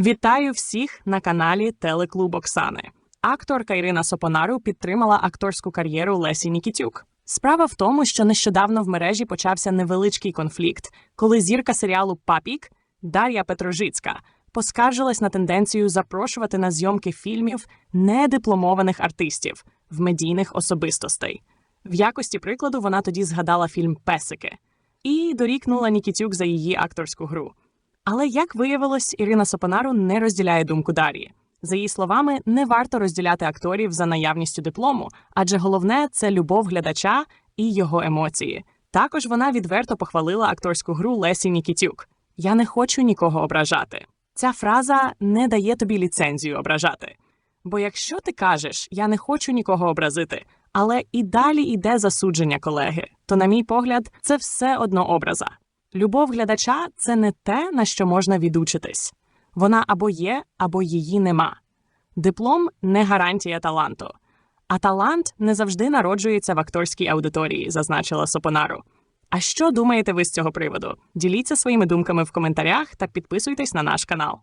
Вітаю всіх на каналі Телеклуб Оксани. Акторка Ірина Сопонару підтримала акторську кар'єру Лесі Нікітюк. Справа в тому, що нещодавно в мережі почався невеличкий конфлікт, коли зірка серіалу Папік Дар'я Петрожицька поскаржилась на тенденцію запрошувати на зйомки фільмів недипломованих артистів в медійних особистостей. В якості прикладу вона тоді згадала фільм Песики і дорікнула Нікітюк за її акторську гру. Але як виявилось, Ірина Сопонару не розділяє думку Дар'ї. За її словами, не варто розділяти акторів за наявністю диплому, адже головне це любов глядача і його емоції. Також вона відверто похвалила акторську гру Лесі Нікітюк. Я не хочу нікого ображати. Ця фраза не дає тобі ліцензію ображати. Бо якщо ти кажеш я не хочу нікого образити, але і далі йде засудження колеги, то, на мій погляд, це все одно образа. Любов глядача це не те, на що можна відучитись. Вона або є, або її нема. Диплом не гарантія таланту. А талант не завжди народжується в акторській аудиторії, зазначила Сопонару. А що думаєте ви з цього приводу? Діліться своїми думками в коментарях та підписуйтесь на наш канал.